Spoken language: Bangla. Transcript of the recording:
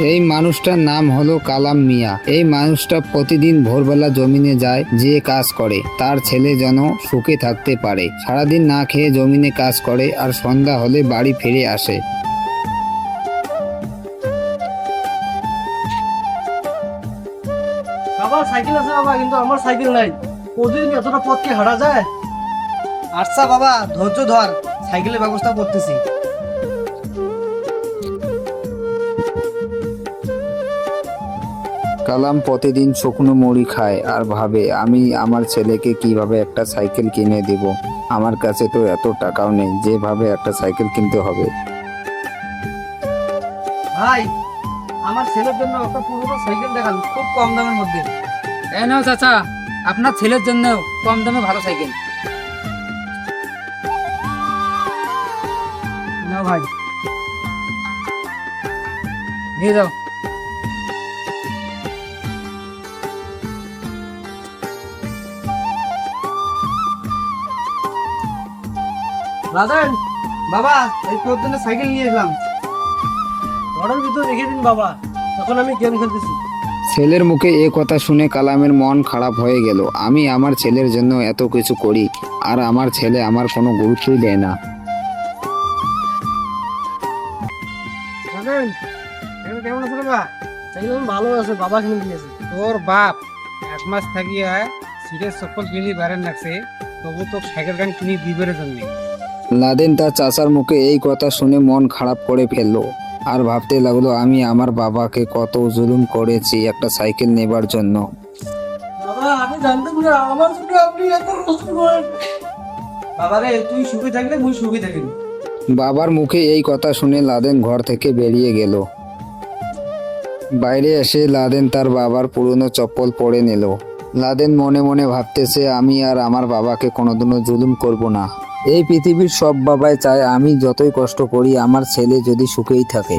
এই মানুষটার নাম হলো কালাম মিয়া। এই মানুষটা প্রতিদিন ভোরবেলা জমিনে যায় যে কাজ করে। তার ছেলে যেন সুখে থাকতে পারে। সারাদিন না খেয়ে জমিনে কাজ করে আর সন্ধ্যা হলে বাড়ি ফিরে আসে। বাবা, সাইকেল আছে বাবা, কিন্তু আমার সাইকেল নাই। প্রতিদিন এতটা পথ হাঁটা যায়? আচ্ছা বাবা, ধৈর্য ধর, সাইকেলের ব্যবস্থা করতেছি। কালাম প্রতিদিন শুকনো মুড়ি খায় আর ভাবে, আমি আমার ছেলেকে কীভাবে একটা সাইকেল কিনে দেব? আমার কাছে তো এত টাকাও নেই যেভাবে একটা সাইকেল কিনতে হবে। ভাই, আমার ছেলের জন্য একটা পুরোনো সাইকেল দেখান, খুব কম দামের মধ্যে। এই নাও চাচা, আপনার ছেলের জন্য কম দামে ভালো সাইকেল। না ভাই। নিয়ে যাও। রাজেন বাবা এই তোর জন্য সাইকেল নিয়ে এলাম। ঘরের ভিতর রেখে দিন বাবা। তখন আমি গেম খেলতেছি। ছেলের মুখে এ কথা শুনে কালামের মন খারাপ হয়ে গেল। আমি আমার ছেলের জন্য এত কিছু করি আর আমার ছেলে আমার কোনো গুরুত্বই দেয় না। রাজেন কেমন আছে বাবা? সাইকেল ভালো আছে বাবা কিনে দিয়েছে। তোর বাপ এক মাস থাকিয়া সিরিয়াস সকল কিনি বারেন রাখছে তবু তো সাইকেল গান কিনে দিবের জন্য। লাদেন তার চাচার মুখে এই কথা শুনে মন খারাপ করে ফেলল আর ভাবতে লাগল আমি আমার বাবাকে কত জুলুম করেছি একটা সাইকেল নেবার জন্য। বাবার মুখে এই কথা শুনে লাদেন ঘর থেকে বেরিয়ে গেল। বাইরে এসে লাদেন তার বাবার পুরনো চপ্পল পরে নিল। লাদেন মনে মনে ভাবতেছে আমি আর আমার বাবাকে কোনোদিনও জুলুম করব না। এই পৃথিবীর সব বাবাই চায় আমি যতই কষ্ট করি আমার ছেলে যদি সুখেই থাকে।